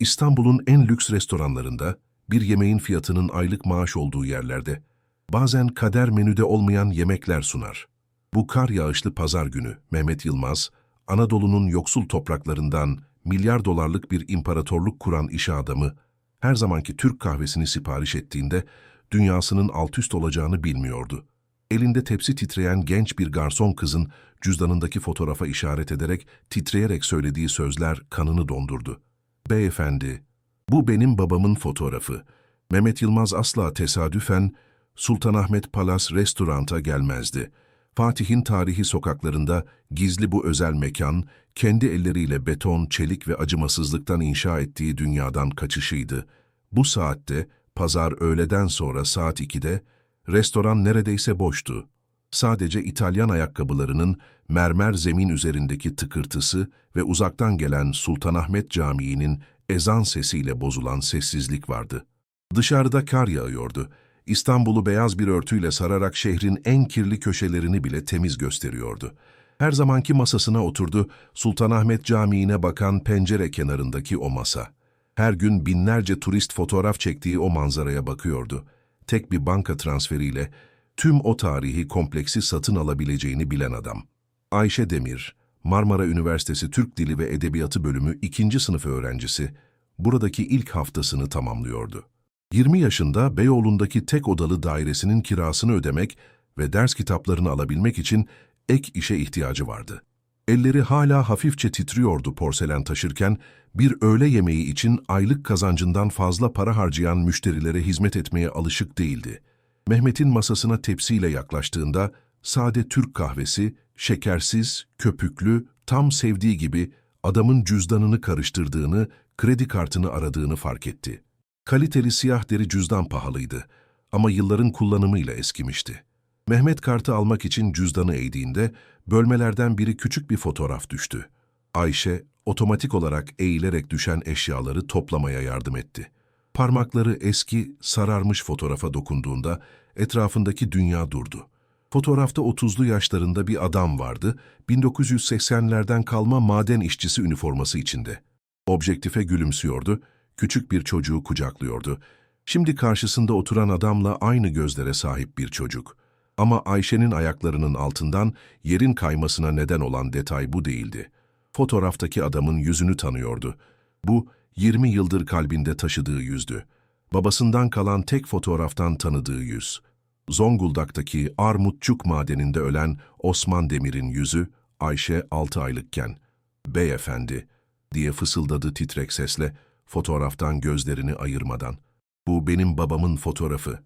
İstanbul'un en lüks restoranlarında, bir yemeğin fiyatının aylık maaş olduğu yerlerde, bazen kader menüde olmayan yemekler sunar. Bu kar yağışlı pazar günü Mehmet Yılmaz, Anadolu'nun yoksul topraklarından milyar dolarlık bir imparatorluk kuran iş adamı, her zamanki Türk kahvesini sipariş ettiğinde dünyasının alt üst olacağını bilmiyordu. Elinde tepsi titreyen genç bir garson kızın cüzdanındaki fotoğrafa işaret ederek titreyerek söylediği sözler kanını dondurdu. Beyefendi, bu benim babamın fotoğrafı. Mehmet Yılmaz asla tesadüfen Sultanahmet Palas restoranta gelmezdi. Fatih'in tarihi sokaklarında gizli bu özel mekan, kendi elleriyle beton, çelik ve acımasızlıktan inşa ettiği dünyadan kaçışıydı. Bu saatte, pazar öğleden sonra saat 2'de, restoran neredeyse boştu. Sadece İtalyan ayakkabılarının mermer zemin üzerindeki tıkırtısı ve uzaktan gelen Sultanahmet Camii'nin ezan sesiyle bozulan sessizlik vardı. Dışarıda kar yağıyordu. İstanbul'u beyaz bir örtüyle sararak şehrin en kirli köşelerini bile temiz gösteriyordu. Her zamanki masasına oturdu, Sultanahmet Camii'ne bakan pencere kenarındaki o masa. Her gün binlerce turist fotoğraf çektiği o manzaraya bakıyordu. Tek bir banka transferiyle tüm o tarihi kompleksi satın alabileceğini bilen adam. Ayşe Demir, Marmara Üniversitesi Türk Dili ve Edebiyatı bölümü ikinci sınıf öğrencisi, buradaki ilk haftasını tamamlıyordu. 20 yaşında Beyoğlu'ndaki tek odalı dairesinin kirasını ödemek ve ders kitaplarını alabilmek için ek işe ihtiyacı vardı. Elleri hala hafifçe titriyordu porselen taşırken, bir öğle yemeği için aylık kazancından fazla para harcayan müşterilere hizmet etmeye alışık değildi. Mehmet'in masasına tepsiyle yaklaştığında, sade Türk kahvesi, şekersiz, köpüklü, tam sevdiği gibi adamın cüzdanını karıştırdığını, kredi kartını aradığını fark etti. Kaliteli siyah deri cüzdan pahalıydı ama yılların kullanımıyla eskimişti. Mehmet kartı almak için cüzdanı eğdiğinde bölmelerden biri küçük bir fotoğraf düştü. Ayşe otomatik olarak eğilerek düşen eşyaları toplamaya yardım etti. Parmakları eski, sararmış fotoğrafa dokunduğunda etrafındaki dünya durdu. Fotoğrafta 30'lu yaşlarında bir adam vardı, 1980'lerden kalma maden işçisi üniforması içinde. Objektife gülümsüyordu, küçük bir çocuğu kucaklıyordu. Şimdi karşısında oturan adamla aynı gözlere sahip bir çocuk. Ama Ayşe'nin ayaklarının altından yerin kaymasına neden olan detay bu değildi. Fotoğraftaki adamın yüzünü tanıyordu. Bu, 20 yıldır kalbinde taşıdığı yüzdü. Babasından kalan tek fotoğraftan tanıdığı yüz. Zonguldak'taki Armutçuk madeninde ölen Osman Demir'in yüzü, Ayşe 6 aylıkken. Beyefendi, diye fısıldadı titrek sesle, fotoğraftan gözlerini ayırmadan. Bu benim babamın fotoğrafı.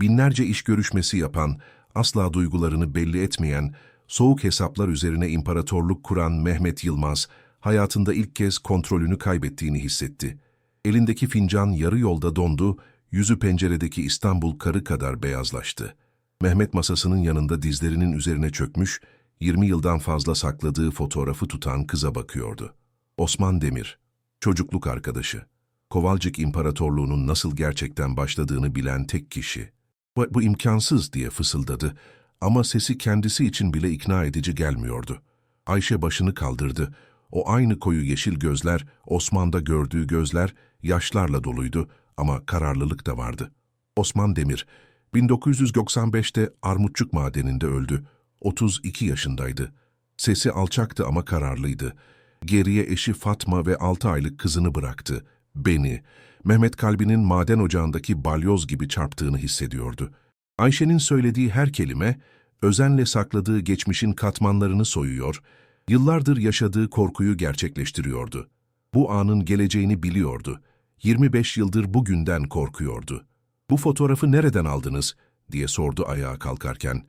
Binlerce iş görüşmesi yapan, asla duygularını belli etmeyen, soğuk hesaplar üzerine imparatorluk kuran Mehmet Yılmaz, hayatında ilk kez kontrolünü kaybettiğini hissetti. Elindeki fincan yarı yolda dondu, yüzü penceredeki İstanbul karı kadar beyazlaştı. Mehmet masasının yanında dizlerinin üzerine çökmüş, 20 yıldan fazla sakladığı fotoğrafı tutan kıza bakıyordu. Osman Demir, çocukluk arkadaşı. Kovalcık İmparatorluğu'nun nasıl gerçekten başladığını bilen tek kişi. Bu, bu imkansız diye fısıldadı ama sesi kendisi için bile ikna edici gelmiyordu. Ayşe başını kaldırdı. O aynı koyu yeşil gözler, Osman'da gördüğü gözler, yaşlarla doluydu ama kararlılık da vardı. Osman Demir, 1995'te Armutçuk madeninde öldü. 32 yaşındaydı. Sesi alçaktı ama kararlıydı. Geriye eşi Fatma ve 6 aylık kızını bıraktı. Beni, Mehmet Kalbi'nin maden ocağındaki balyoz gibi çarptığını hissediyordu. Ayşe'nin söylediği her kelime, özenle sakladığı geçmişin katmanlarını soyuyor, yıllardır yaşadığı korkuyu gerçekleştiriyordu. Bu anın geleceğini biliyordu. 25 yıldır bugünden korkuyordu. ''Bu fotoğrafı nereden aldınız?'' diye sordu ayağa kalkarken.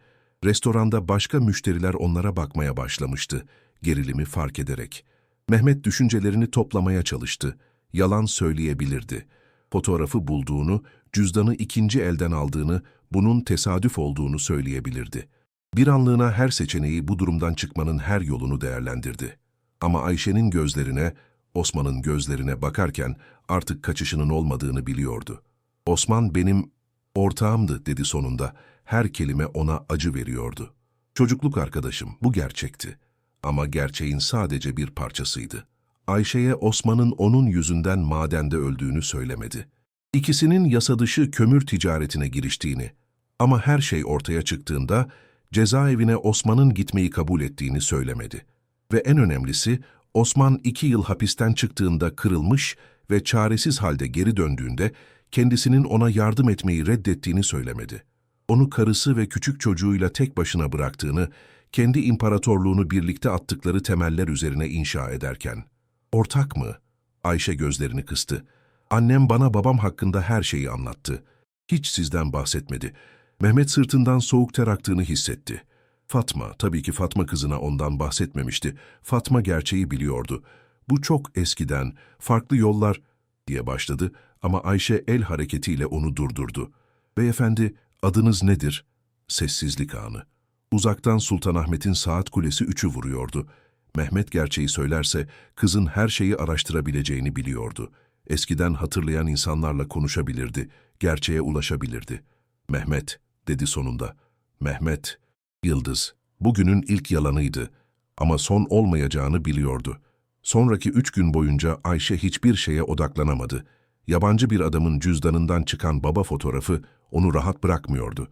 Restoranda başka müşteriler onlara bakmaya başlamıştı, gerilimi fark ederek. Mehmet düşüncelerini toplamaya çalıştı. Yalan söyleyebilirdi. Fotoğrafı bulduğunu, cüzdanı ikinci elden aldığını, bunun tesadüf olduğunu söyleyebilirdi. Bir anlığına her seçeneği bu durumdan çıkmanın her yolunu değerlendirdi. Ama Ayşe'nin gözlerine, Osman'ın gözlerine bakarken artık kaçışının olmadığını biliyordu. Osman benim ortağımdı dedi sonunda. Her kelime ona acı veriyordu. Çocukluk arkadaşım, bu gerçekti. Ama gerçeğin sadece bir parçasıydı. Ayşe'ye Osman'ın onun yüzünden madende öldüğünü söylemedi. İkisinin yasa dışı kömür ticaretine giriştiğini ama her şey ortaya çıktığında cezaevine Osman'ın gitmeyi kabul ettiğini söylemedi. Ve en önemlisi Osman iki yıl hapisten çıktığında kırılmış ve çaresiz halde geri döndüğünde kendisinin ona yardım etmeyi reddettiğini söylemedi. Onu karısı ve küçük çocuğuyla tek başına bıraktığını, kendi imparatorluğunu birlikte attıkları temeller üzerine inşa ederken. Ortak mı? Ayşe gözlerini kıstı. Annem bana babam hakkında her şeyi anlattı. Hiç sizden bahsetmedi. Mehmet sırtından soğuk ter aktığını hissetti. Fatma, tabii ki Fatma kızına ondan bahsetmemişti. Fatma gerçeği biliyordu. Bu çok eskiden, farklı yollar diye başladı ama Ayşe el hareketiyle onu durdurdu. Beyefendi, adınız nedir? Sessizlik anı. Uzaktan Sultanahmet'in saat kulesi üçü vuruyordu. Mehmet gerçeği söylerse kızın her şeyi araştırabileceğini biliyordu. Eskiden hatırlayan insanlarla konuşabilirdi, gerçeğe ulaşabilirdi. Mehmet, dedi sonunda. Mehmet, Yıldız, bugünün ilk yalanıydı ama son olmayacağını biliyordu. Sonraki üç gün boyunca Ayşe hiçbir şeye odaklanamadı. Yabancı bir adamın cüzdanından çıkan baba fotoğrafı onu rahat bırakmıyordu.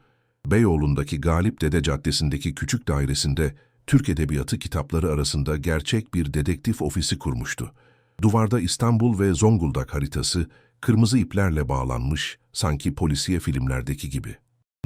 Beyoğlu'ndaki Galip Dede Caddesi'ndeki küçük dairesinde Türk Edebiyatı kitapları arasında gerçek bir dedektif ofisi kurmuştu. Duvarda İstanbul ve Zonguldak haritası kırmızı iplerle bağlanmış, sanki polisiye filmlerdeki gibi.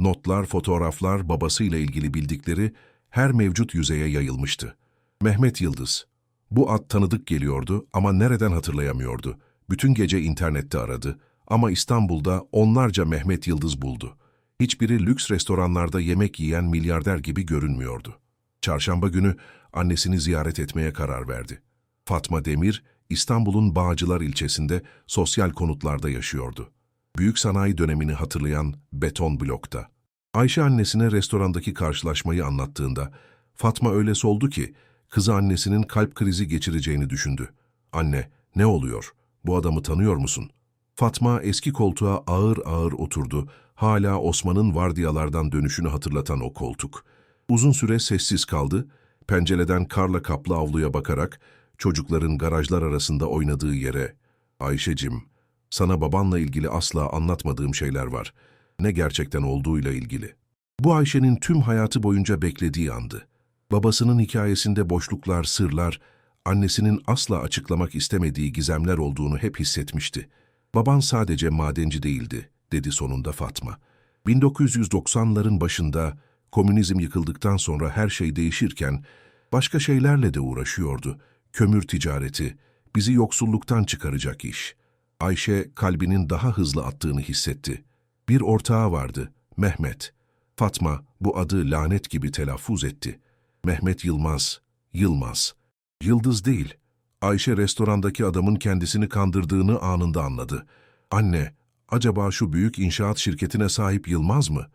Notlar, fotoğraflar, babasıyla ilgili bildikleri her mevcut yüzeye yayılmıştı. Mehmet Yıldız. Bu ad tanıdık geliyordu ama nereden hatırlayamıyordu. Bütün gece internette aradı ama İstanbul'da onlarca Mehmet Yıldız buldu. Hiçbiri lüks restoranlarda yemek yiyen milyarder gibi görünmüyordu. Çarşamba günü annesini ziyaret etmeye karar verdi. Fatma Demir, İstanbul'un Bağcılar ilçesinde sosyal konutlarda yaşıyordu. Büyük sanayi dönemini hatırlayan beton blokta. Ayşe annesine restorandaki karşılaşmayı anlattığında, Fatma öyle soldu ki, kızı annesinin kalp krizi geçireceğini düşündü. Anne, ne oluyor? Bu adamı tanıyor musun? Fatma eski koltuğa ağır ağır oturdu, hala Osman'ın vardiyalardan dönüşünü hatırlatan o koltuk. Uzun süre sessiz kaldı, pencereden karla kaplı avluya bakarak, çocukların garajlar arasında oynadığı yere, Ayşecim, sana babanla ilgili asla anlatmadığım şeyler var. Ne gerçekten olduğuyla ilgili. Bu Ayşe'nin tüm hayatı boyunca beklediği andı. Babasının hikayesinde boşluklar, sırlar, annesinin asla açıklamak istemediği gizemler olduğunu hep hissetmişti. Baban sadece madenci değildi, dedi sonunda Fatma. 1990'ların başında komünizm yıkıldıktan sonra her şey değişirken başka şeylerle de uğraşıyordu. Kömür ticareti, bizi yoksulluktan çıkaracak iş. Ayşe kalbinin daha hızlı attığını hissetti. Bir ortağı vardı, Mehmet. Fatma bu adı lanet gibi telaffuz etti. Mehmet Yılmaz, Yılmaz. Yıldız değil. Ayşe restorandaki adamın kendisini kandırdığını anında anladı. Anne, acaba şu büyük inşaat şirketine sahip Yılmaz mı?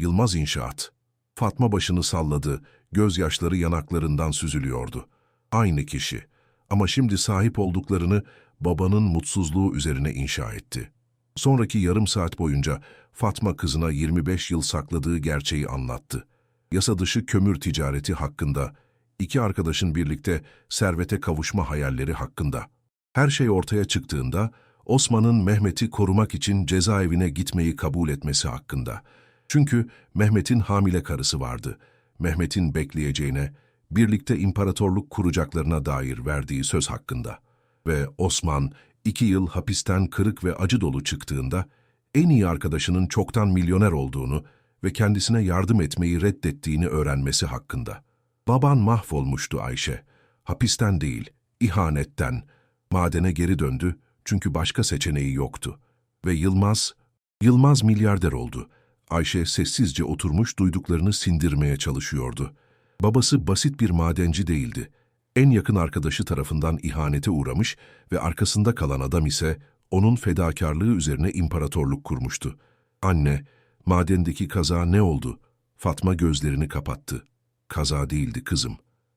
Yılmaz İnşaat. Fatma başını salladı, gözyaşları yanaklarından süzülüyordu. Aynı kişi. Ama şimdi sahip olduklarını babanın mutsuzluğu üzerine inşa etti. Sonraki yarım saat boyunca Fatma kızına 25 yıl sakladığı gerçeği anlattı. Yasa dışı kömür ticareti hakkında, iki arkadaşın birlikte servete kavuşma hayalleri hakkında. Her şey ortaya çıktığında Osman'ın Mehmet'i korumak için cezaevine gitmeyi kabul etmesi hakkında. Çünkü Mehmet'in hamile karısı vardı. Mehmet'in bekleyeceğine, birlikte imparatorluk kuracaklarına dair verdiği söz hakkında. Ve Osman iki yıl hapisten kırık ve acı dolu çıktığında en iyi arkadaşının çoktan milyoner olduğunu ve kendisine yardım etmeyi reddettiğini öğrenmesi hakkında. Baban mahvolmuştu Ayşe. Hapisten değil, ihanetten. Madene geri döndü çünkü başka seçeneği yoktu. Ve Yılmaz, Yılmaz milyarder oldu. Ayşe sessizce oturmuş duyduklarını sindirmeye çalışıyordu. Babası basit bir madenci değildi. En yakın arkadaşı tarafından ihanete uğramış ve arkasında kalan adam ise onun fedakarlığı üzerine imparatorluk kurmuştu. Anne, madendeki kaza ne oldu? Fatma gözlerini kapattı. Kaza değildi kızım.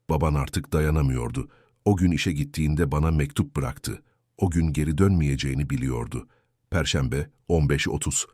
Baban artık dayanamıyordu. O gün işe gittiğinde bana mektup bıraktı. O gün geri dönmeyeceğini biliyordu. Perşembe 15.30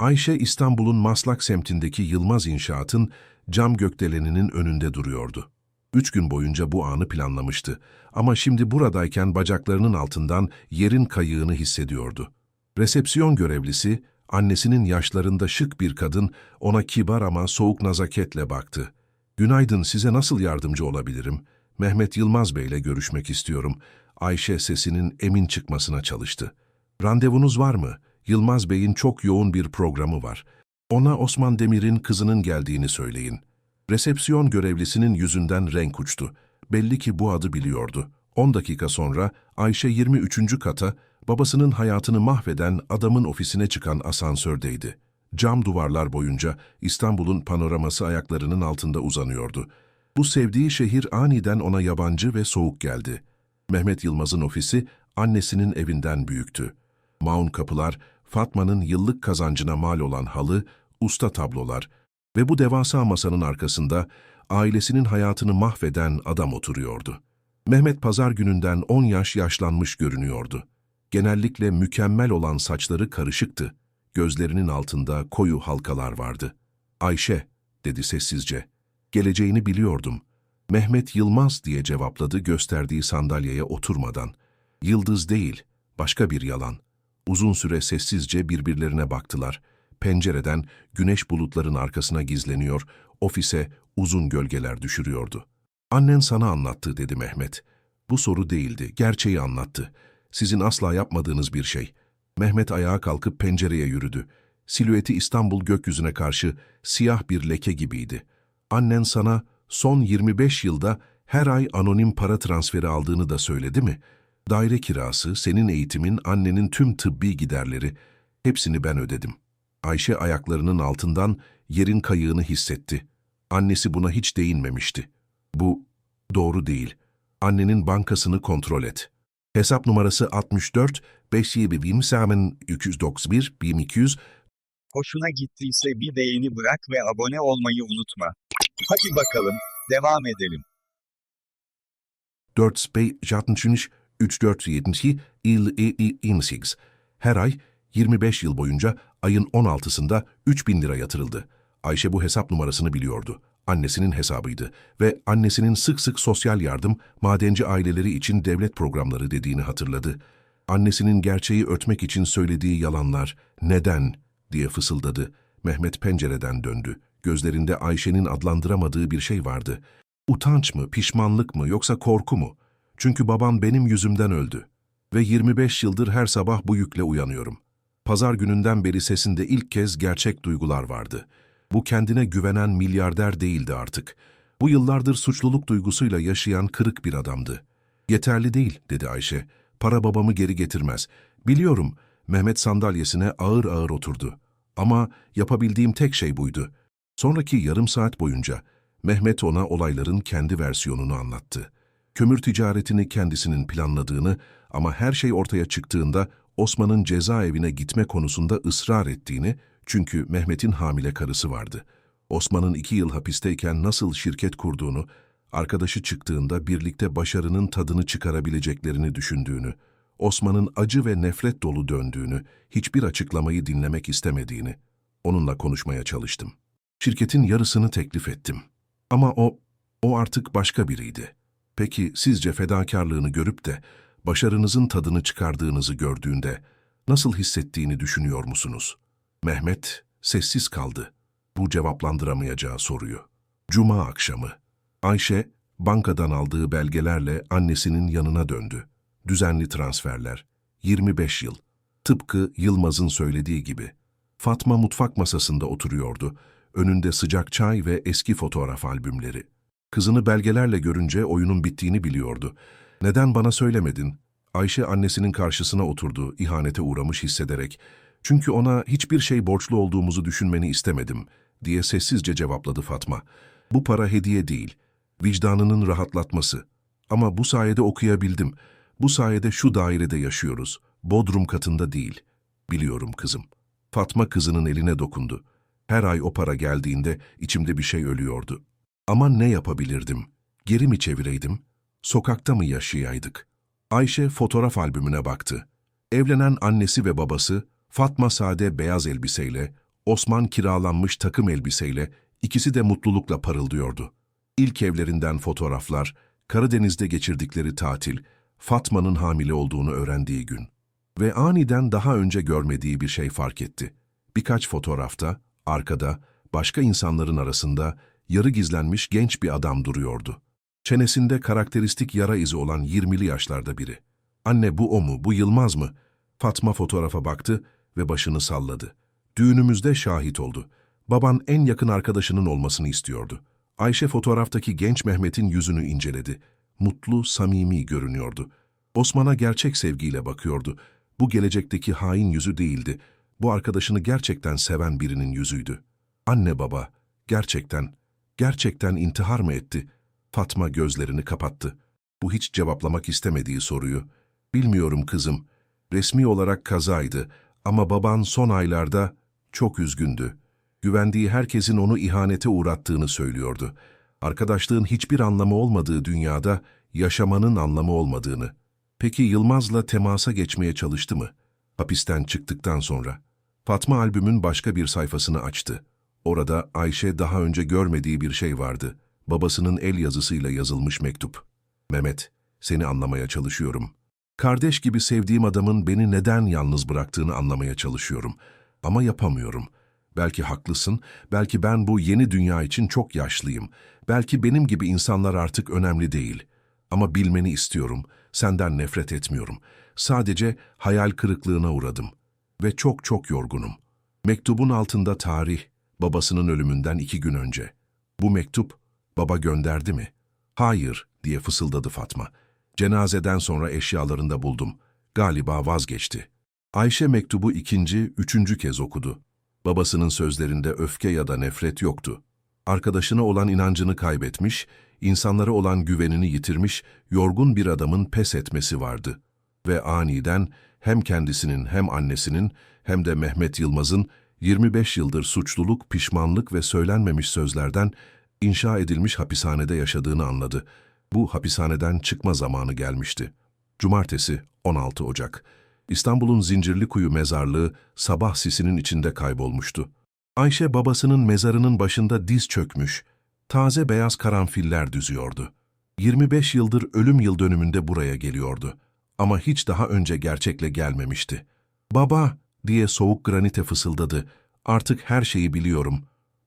Ayşe İstanbul'un Maslak semtindeki Yılmaz İnşaat'ın cam gökdeleninin önünde duruyordu. Üç gün boyunca bu anı planlamıştı. Ama şimdi buradayken bacaklarının altından yerin kayığını hissediyordu. Resepsiyon görevlisi, annesinin yaşlarında şık bir kadın, ona kibar ama soğuk nazaketle baktı. ''Günaydın, size nasıl yardımcı olabilirim? Mehmet Yılmaz Bey'le görüşmek istiyorum.'' Ayşe sesinin emin çıkmasına çalıştı. ''Randevunuz var mı? Yılmaz Bey'in çok yoğun bir programı var. Ona Osman Demir'in kızının geldiğini söyleyin.'' Resepsiyon görevlisinin yüzünden renk uçtu. Belli ki bu adı biliyordu. 10 dakika sonra Ayşe 23. kata babasının hayatını mahveden adamın ofisine çıkan asansördeydi. Cam duvarlar boyunca İstanbul'un panoraması ayaklarının altında uzanıyordu. Bu sevdiği şehir aniden ona yabancı ve soğuk geldi. Mehmet Yılmaz'ın ofisi annesinin evinden büyüktü. Maun kapılar, Fatma'nın yıllık kazancına mal olan halı, usta tablolar ve bu devasa masanın arkasında ailesinin hayatını mahveden adam oturuyordu. Mehmet pazar gününden 10 yaş yaşlanmış görünüyordu. Genellikle mükemmel olan saçları karışıktı. Gözlerinin altında koyu halkalar vardı. Ayşe, dedi sessizce. Geleceğini biliyordum. Mehmet Yılmaz diye cevapladı gösterdiği sandalyeye oturmadan. Yıldız değil, başka bir yalan. Uzun süre sessizce birbirlerine baktılar. Pencereden güneş bulutların arkasına gizleniyor, ofise uzun gölgeler düşürüyordu. Annen sana anlattı dedi Mehmet. Bu soru değildi, gerçeği anlattı. Sizin asla yapmadığınız bir şey. Mehmet ayağa kalkıp pencereye yürüdü. Silüeti İstanbul gökyüzüne karşı siyah bir leke gibiydi. Annen sana son 25 yılda her ay anonim para transferi aldığını da söyledi mi? Daire kirası, senin eğitimin, annenin tüm tıbbi giderleri, hepsini ben ödedim. Ayşe ayaklarının altından yerin kayığını hissetti. Annesi buna hiç değinmemişti. Bu doğru değil. Annenin bankasını kontrol et. Hesap numarası 64 527 291 1200 Hoşuna gittiyse bir beğeni bırak ve abone olmayı unutma. Hadi bakalım, devam edelim. 463 3472 il il 28. Her ay 25 yıl boyunca ayın 16'sında 3000 lira yatırıldı. Ayşe bu hesap numarasını biliyordu. Annesinin hesabıydı ve annesinin sık sık sosyal yardım, madenci aileleri için devlet programları dediğini hatırladı. Annesinin gerçeği örtmek için söylediği yalanlar, neden diye fısıldadı. Mehmet pencereden döndü. Gözlerinde Ayşe'nin adlandıramadığı bir şey vardı. Utanç mı, pişmanlık mı yoksa korku mu? Çünkü babam benim yüzümden öldü. Ve 25 yıldır her sabah bu yükle uyanıyorum. Pazar gününden beri sesinde ilk kez gerçek duygular vardı. Bu kendine güvenen milyarder değildi artık. Bu yıllardır suçluluk duygusuyla yaşayan kırık bir adamdı. Yeterli değil, dedi Ayşe. Para babamı geri getirmez. Biliyorum, Mehmet sandalyesine ağır ağır oturdu. Ama yapabildiğim tek şey buydu. Sonraki yarım saat boyunca Mehmet ona olayların kendi versiyonunu anlattı. Kömür ticaretini kendisinin planladığını ama her şey ortaya çıktığında Osman'ın cezaevine gitme konusunda ısrar ettiğini çünkü Mehmet'in hamile karısı vardı. Osman'ın iki yıl hapisteyken nasıl şirket kurduğunu, arkadaşı çıktığında birlikte başarının tadını çıkarabileceklerini düşündüğünü, Osman'ın acı ve nefret dolu döndüğünü, hiçbir açıklamayı dinlemek istemediğini, onunla konuşmaya çalıştım. Şirketin yarısını teklif ettim. Ama o, o artık başka biriydi. Peki sizce fedakarlığını görüp de başarınızın tadını çıkardığınızı gördüğünde nasıl hissettiğini düşünüyor musunuz? Mehmet sessiz kaldı. Bu cevaplandıramayacağı soruyu. Cuma akşamı. Ayşe bankadan aldığı belgelerle annesinin yanına döndü. Düzenli transferler. 25 yıl. Tıpkı Yılmaz'ın söylediği gibi. Fatma mutfak masasında oturuyordu. Önünde sıcak çay ve eski fotoğraf albümleri. Kızını belgelerle görünce oyunun bittiğini biliyordu. Neden bana söylemedin? Ayşe annesinin karşısına oturdu, ihanete uğramış hissederek. Çünkü ona hiçbir şey borçlu olduğumuzu düşünmeni istemedim, diye sessizce cevapladı Fatma. Bu para hediye değil, vicdanının rahatlatması. Ama bu sayede okuyabildim. Bu sayede şu dairede yaşıyoruz. Bodrum katında değil. Biliyorum kızım. Fatma kızının eline dokundu. Her ay o para geldiğinde içimde bir şey ölüyordu. Ama ne yapabilirdim? Geri mi çevireydim? Sokakta mı yaşayaydık? Ayşe fotoğraf albümüne baktı. Evlenen annesi ve babası, Fatma sade beyaz elbiseyle, Osman kiralanmış takım elbiseyle, ikisi de mutlulukla parıldıyordu. İlk evlerinden fotoğraflar, Karadeniz'de geçirdikleri tatil, Fatma'nın hamile olduğunu öğrendiği gün. Ve aniden daha önce görmediği bir şey fark etti. Birkaç fotoğrafta, arkada, başka insanların arasında yarı gizlenmiş genç bir adam duruyordu. Çenesinde karakteristik yara izi olan 20'li yaşlarda biri. Anne bu o mu, bu Yılmaz mı? Fatma fotoğrafa baktı ve başını salladı. Düğünümüzde şahit oldu. Baban en yakın arkadaşının olmasını istiyordu. Ayşe fotoğraftaki genç Mehmet'in yüzünü inceledi. Mutlu, samimi görünüyordu. Osman'a gerçek sevgiyle bakıyordu. Bu gelecekteki hain yüzü değildi. Bu arkadaşını gerçekten seven birinin yüzüydü. Anne baba, gerçekten, gerçekten intihar mı etti? Fatma gözlerini kapattı. Bu hiç cevaplamak istemediği soruyu. Bilmiyorum kızım. Resmi olarak kazaydı ama baban son aylarda çok üzgündü. Güvendiği herkesin onu ihanete uğrattığını söylüyordu. Arkadaşlığın hiçbir anlamı olmadığı dünyada yaşamanın anlamı olmadığını. Peki Yılmaz'la temasa geçmeye çalıştı mı? Hapisten çıktıktan sonra. Fatma albümün başka bir sayfasını açtı. Orada Ayşe daha önce görmediği bir şey vardı. Babasının el yazısıyla yazılmış mektup. Mehmet, seni anlamaya çalışıyorum. Kardeş gibi sevdiğim adamın beni neden yalnız bıraktığını anlamaya çalışıyorum. Ama yapamıyorum. Belki haklısın, belki ben bu yeni dünya için çok yaşlıyım. Belki benim gibi insanlar artık önemli değil. Ama bilmeni istiyorum, senden nefret etmiyorum. Sadece hayal kırıklığına uğradım. Ve çok çok yorgunum. Mektubun altında tarih, babasının ölümünden iki gün önce. Bu mektup, baba gönderdi mi? Hayır, diye fısıldadı Fatma. Cenazeden sonra eşyalarında buldum. Galiba vazgeçti. Ayşe mektubu ikinci, üçüncü kez okudu. Babasının sözlerinde öfke ya da nefret yoktu. Arkadaşına olan inancını kaybetmiş, insanlara olan güvenini yitirmiş, yorgun bir adamın pes etmesi vardı. Ve aniden hem kendisinin hem annesinin hem de Mehmet Yılmaz'ın 25 yıldır suçluluk, pişmanlık ve söylenmemiş sözlerden inşa edilmiş hapishanede yaşadığını anladı. Bu hapishaneden çıkma zamanı gelmişti. Cumartesi 16 Ocak. İstanbul'un Zincirlikuyu mezarlığı sabah sisinin içinde kaybolmuştu. Ayşe babasının mezarının başında diz çökmüş, taze beyaz karanfiller düzüyordu. 25 yıldır ölüm yıl dönümünde buraya geliyordu. Ama hiç daha önce gerçekle gelmemişti. Baba diye soğuk granite fısıldadı. Artık her şeyi biliyorum.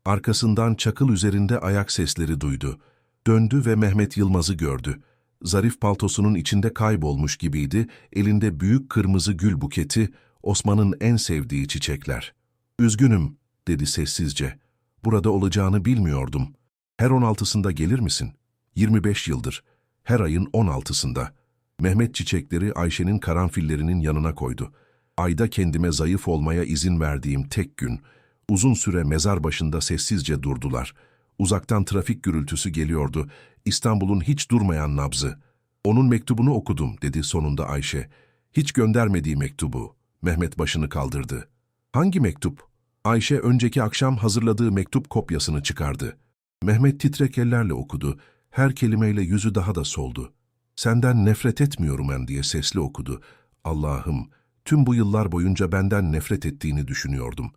Arkasından çakıl üzerinde ayak sesleri duydu. Döndü ve Mehmet Yılmaz'ı gördü. Zarif paltosunun içinde kaybolmuş gibiydi, elinde büyük kırmızı gül buketi, Osman'ın en sevdiği çiçekler. Üzgünüm, dedi sessizce. Burada olacağını bilmiyordum. Her 16'sında gelir misin? 25 yıldır. Her ayın 16'sında. Mehmet çiçekleri Ayşe'nin karanfillerinin yanına koydu. Ayda kendime zayıf olmaya izin verdiğim tek gün. Uzun süre mezar başında sessizce durdular. Uzaktan trafik gürültüsü geliyordu. İstanbul'un hiç durmayan nabzı. Onun mektubunu okudum, dedi sonunda Ayşe. Hiç göndermediği mektubu. Mehmet başını kaldırdı. Hangi mektup? Ayşe önceki akşam hazırladığı mektup kopyasını çıkardı. Mehmet titrek ellerle okudu. Her kelimeyle yüzü daha da soldu. Senden nefret etmiyorum ben diye sesli okudu. Allah'ım, tüm bu yıllar boyunca benden nefret ettiğini düşünüyordum.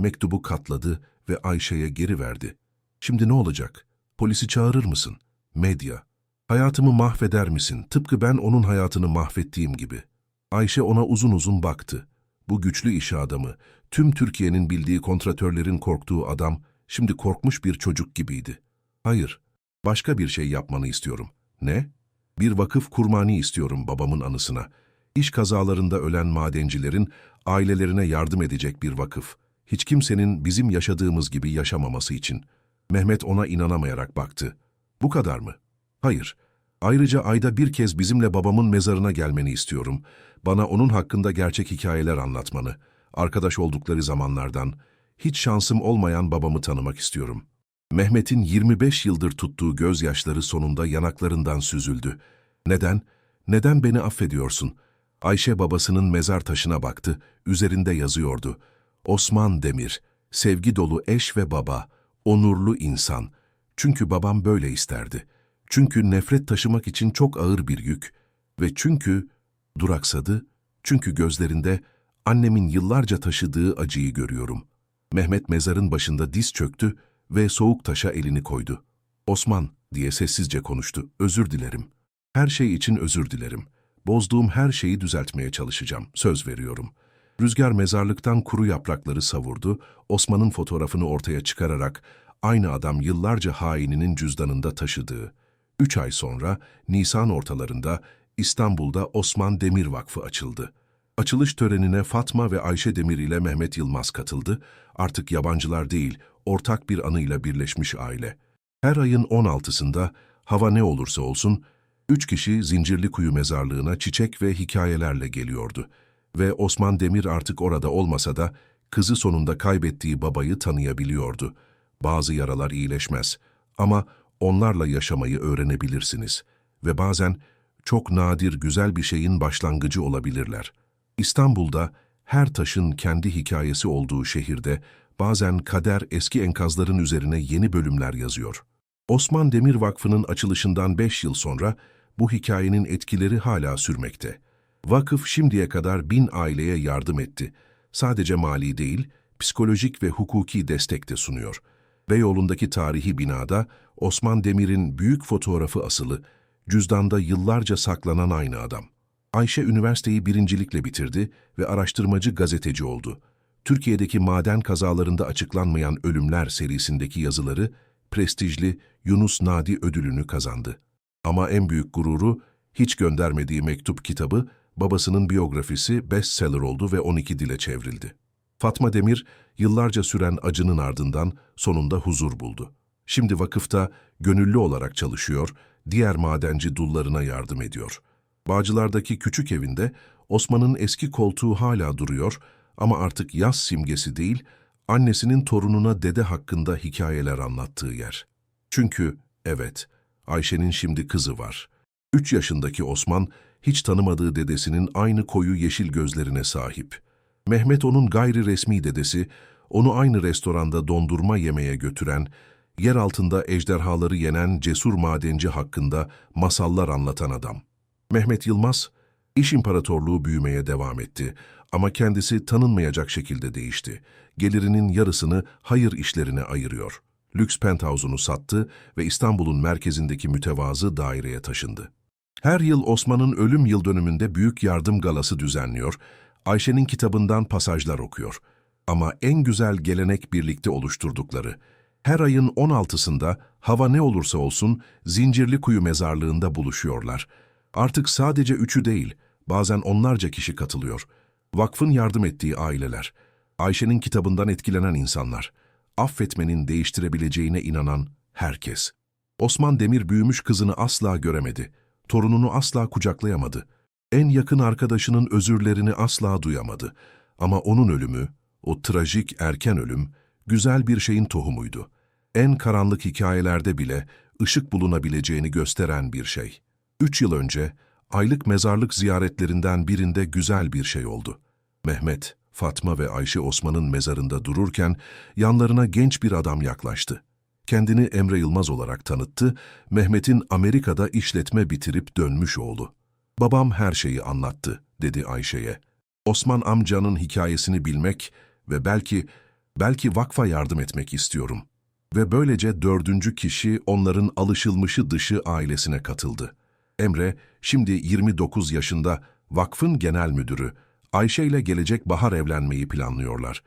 Mektubu katladı ve Ayşe'ye geri verdi. Şimdi ne olacak? Polisi çağırır mısın? Medya. Hayatımı mahveder misin? Tıpkı ben onun hayatını mahvettiğim gibi. Ayşe ona uzun uzun baktı. Bu güçlü iş adamı, tüm Türkiye'nin bildiği kontratörlerin korktuğu adam, şimdi korkmuş bir çocuk gibiydi. Hayır, başka bir şey yapmanı istiyorum. Ne? Bir vakıf kurmani istiyorum babamın anısına. İş kazalarında ölen madencilerin ailelerine yardım edecek bir vakıf. Hiç kimsenin bizim yaşadığımız gibi yaşamaması için. Mehmet ona inanamayarak baktı. Bu kadar mı? Hayır. Ayrıca ayda bir kez bizimle babamın mezarına gelmeni istiyorum. Bana onun hakkında gerçek hikayeler anlatmanı. Arkadaş oldukları zamanlardan, hiç şansım olmayan babamı tanımak istiyorum. Mehmet'in 25 yıldır tuttuğu gözyaşları sonunda yanaklarından süzüldü. Neden? Neden beni affediyorsun? Ayşe babasının mezar taşına baktı, üzerinde yazıyordu. Osman Demir, sevgi dolu eş ve baba, onurlu insan. Çünkü babam böyle isterdi. Çünkü nefret taşımak için çok ağır bir yük. Ve çünkü duraksadı, çünkü gözlerinde annemin yıllarca taşıdığı acıyı görüyorum. Mehmet mezarın başında diz çöktü ve soğuk taşa elini koydu. Osman diye sessizce konuştu. Özür dilerim. Her şey için özür dilerim. Bozduğum her şeyi düzeltmeye çalışacağım. Söz veriyorum. Rüzgar mezarlıktan kuru yaprakları savurdu. Osman'ın fotoğrafını ortaya çıkararak aynı adam yıllarca haininin cüzdanında taşıdığı. Üç ay sonra Nisan ortalarında İstanbul'da Osman Demir Vakfı açıldı. Açılış törenine Fatma ve Ayşe Demir ile Mehmet Yılmaz katıldı. Artık yabancılar değil, ortak bir anıyla birleşmiş aile. Her ayın 16'sında hava ne olursa olsun, üç kişi Zincirlikuyu mezarlığına çiçek ve hikayelerle geliyordu. Ve Osman Demir artık orada olmasa da kızı sonunda kaybettiği babayı tanıyabiliyordu. Bazı yaralar iyileşmez ama onlarla yaşamayı öğrenebilirsiniz. Ve bazen çok nadir güzel bir şeyin başlangıcı olabilirler. İstanbul'da her taşın kendi hikayesi olduğu şehirde bazen kader eski enkazların üzerine yeni bölümler yazıyor. Osman Demir Vakfı'nın açılışından 5 yıl sonra bu hikayenin etkileri hala sürmekte. Vakıf şimdiye kadar bin aileye yardım etti. Sadece mali değil, psikolojik ve hukuki destek de sunuyor. Beyoğlu'ndaki tarihi binada Osman Demir'in büyük fotoğrafı asılı, cüzdanda yıllarca saklanan aynı adam. Ayşe üniversiteyi birincilikle bitirdi ve araştırmacı gazeteci oldu. Türkiye'deki maden kazalarında açıklanmayan ölümler serisindeki yazıları prestijli Yunus Nadi ödülünü kazandı. Ama en büyük gururu hiç göndermediği mektup kitabı babasının biyografisi bestseller oldu ve 12 dile çevrildi. Fatma Demir yıllarca süren acının ardından sonunda huzur buldu. Şimdi vakıfta gönüllü olarak çalışıyor, diğer madenci dullarına yardım ediyor. Bağcılar'daki küçük evinde Osman'ın eski koltuğu hala duruyor ama artık yaz simgesi değil, annesinin torununa dede hakkında hikayeler anlattığı yer. Çünkü, evet, Ayşe'nin şimdi kızı var. Üç yaşındaki Osman, hiç tanımadığı dedesinin aynı koyu yeşil gözlerine sahip. Mehmet onun gayri resmi dedesi, onu aynı restoranda dondurma yemeye götüren, yer altında ejderhaları yenen cesur madenci hakkında masallar anlatan adam. Mehmet Yılmaz, iş imparatorluğu büyümeye devam etti ama kendisi tanınmayacak şekilde değişti. Gelirinin yarısını hayır işlerine ayırıyor. Lüks penthouse'unu sattı ve İstanbul'un merkezindeki mütevazı daireye taşındı. Her yıl Osman'ın ölüm yıl dönümünde büyük yardım galası düzenliyor, Ayşe'nin kitabından pasajlar okuyor. Ama en güzel gelenek birlikte oluşturdukları. Her ayın 16'sında hava ne olursa olsun Zincirli Kuyu mezarlığında buluşuyorlar. Artık sadece üçü değil, bazen onlarca kişi katılıyor. Vakfın yardım ettiği aileler, Ayşe'nin kitabından etkilenen insanlar, affetmenin değiştirebileceğine inanan herkes. Osman Demir büyümüş kızını asla göremedi, torununu asla kucaklayamadı. En yakın arkadaşının özürlerini asla duyamadı. Ama onun ölümü, o trajik erken ölüm, güzel bir şeyin tohumuydu. En karanlık hikayelerde bile ışık bulunabileceğini gösteren bir şey. Üç yıl önce, aylık mezarlık ziyaretlerinden birinde güzel bir şey oldu. Mehmet, Fatma ve Ayşe Osman'ın mezarında dururken yanlarına genç bir adam yaklaştı. Kendini Emre Yılmaz olarak tanıttı, Mehmet'in Amerika'da işletme bitirip dönmüş oğlu. Babam her şeyi anlattı, dedi Ayşe'ye. Osman amcanın hikayesini bilmek ve belki, belki vakfa yardım etmek istiyorum. Ve böylece dördüncü kişi onların alışılmışı dışı ailesine katıldı. Emre, şimdi 29 yaşında, vakfın genel müdürü. Ayşe ile gelecek bahar evlenmeyi planlıyorlar.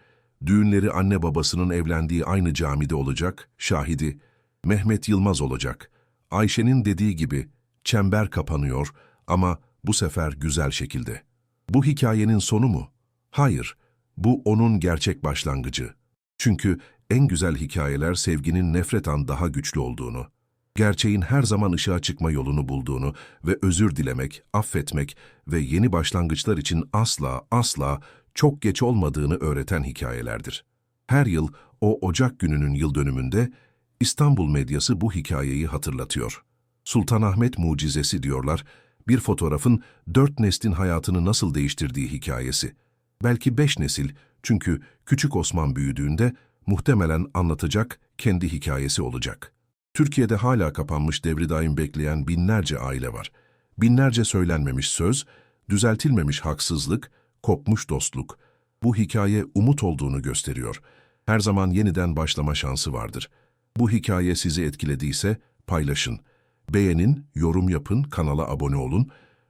Düğünleri anne babasının evlendiği aynı camide olacak, şahidi Mehmet Yılmaz olacak. Ayşe'nin dediği gibi çember kapanıyor ama bu sefer güzel şekilde. Bu hikayenin sonu mu? Hayır, bu onun gerçek başlangıcı. Çünkü en güzel hikayeler sevginin nefretan daha güçlü olduğunu, gerçeğin her zaman ışığa çıkma yolunu bulduğunu ve özür dilemek, affetmek ve yeni başlangıçlar için asla asla çok geç olmadığını öğreten hikayelerdir. Her yıl o Ocak gününün yıl dönümünde İstanbul medyası bu hikayeyi hatırlatıyor. Sultanahmet mucizesi diyorlar, bir fotoğrafın dört neslin hayatını nasıl değiştirdiği hikayesi. Belki beş nesil, çünkü Küçük Osman büyüdüğünde muhtemelen anlatacak kendi hikayesi olacak. Türkiye'de hala kapanmış devri daim bekleyen binlerce aile var. Binlerce söylenmemiş söz, düzeltilmemiş haksızlık, kopmuş dostluk. Bu hikaye umut olduğunu gösteriyor. Her zaman yeniden başlama şansı vardır. Bu hikaye sizi etkilediyse paylaşın. Beğenin, yorum yapın, kanala abone olun.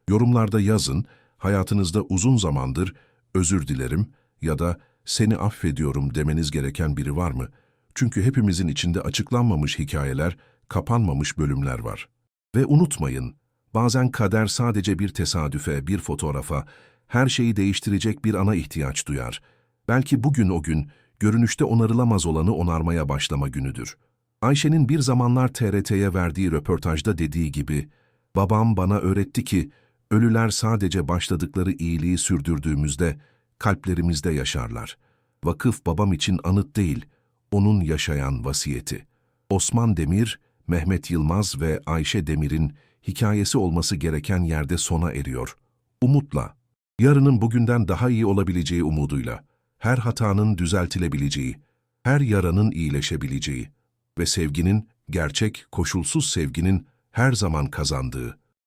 Yorumlarda yazın, hayatınızda uzun zamandır özür dilerim ya da seni affediyorum demeniz gereken biri var mı? Çünkü hepimizin içinde açıklanmamış hikayeler, kapanmamış bölümler var. Ve unutmayın, bazen kader sadece bir tesadüfe, bir fotoğrafa, her şeyi değiştirecek bir ana ihtiyaç duyar. Belki bugün o gün, görünüşte onarılamaz olanı onarmaya başlama günüdür. Ayşe'nin bir zamanlar TRT'ye verdiği röportajda dediği gibi, babam bana öğretti ki, ölüler sadece başladıkları iyiliği sürdürdüğümüzde, kalplerimizde yaşarlar. Vakıf babam için anıt değil, onun yaşayan vasiyeti. Osman Demir, Mehmet Yılmaz ve Ayşe Demir'in hikayesi olması gereken yerde sona eriyor. Umutla, yarının bugünden daha iyi olabileceği umuduyla, her hatanın düzeltilebileceği, her yaranın iyileşebileceği ve sevginin, gerçek, koşulsuz sevginin her zaman kazandığı,